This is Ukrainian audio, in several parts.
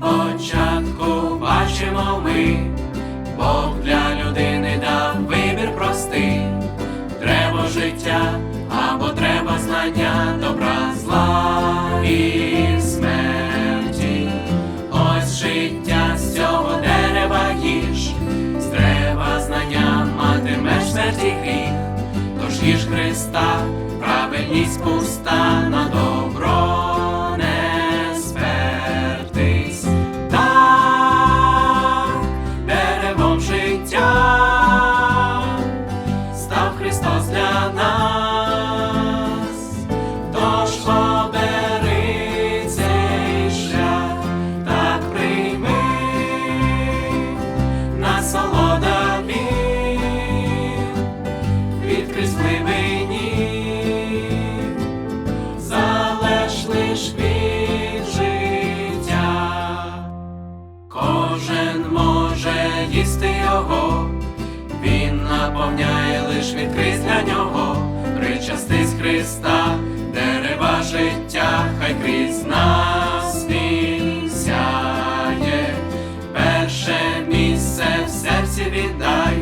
початку бачимо ми, Бог для людини дав вибір простий, треба життя або треба знання, добра, зла і смерті. Ось життя з цього дерева їж, з дерева знання матимеш смерті гріх, тож їж Христа, правильність пуста на добро їсти його, він наповняє лиш відкрий для нього, причастись Христа, дерева життя, хай крізь нас він сяє, перше місце в серці віддай,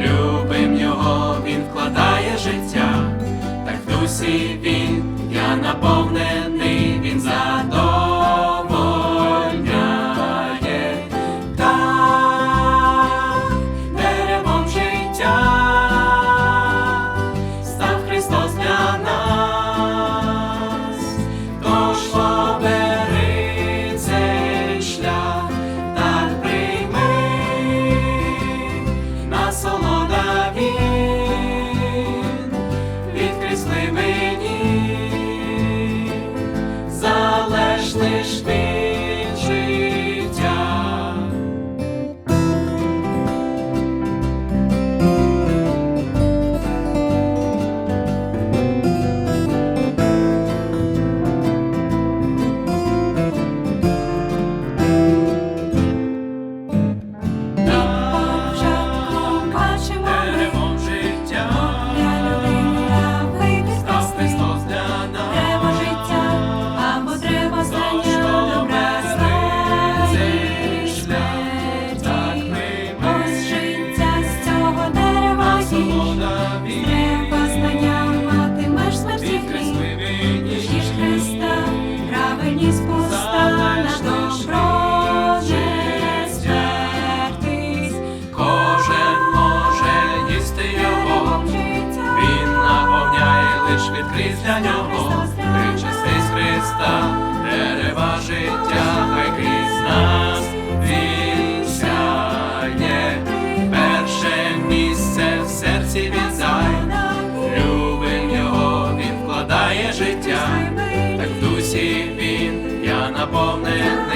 любим його, він вкладає життя, так в дусі він, я наповнений, дерева їж, треба знання матимеш смерті гріх. Їж Христа, правильність пуста на добро не святись, Кожен може їсти його, він наповняє лиш відкрізь для нього. Наповнений,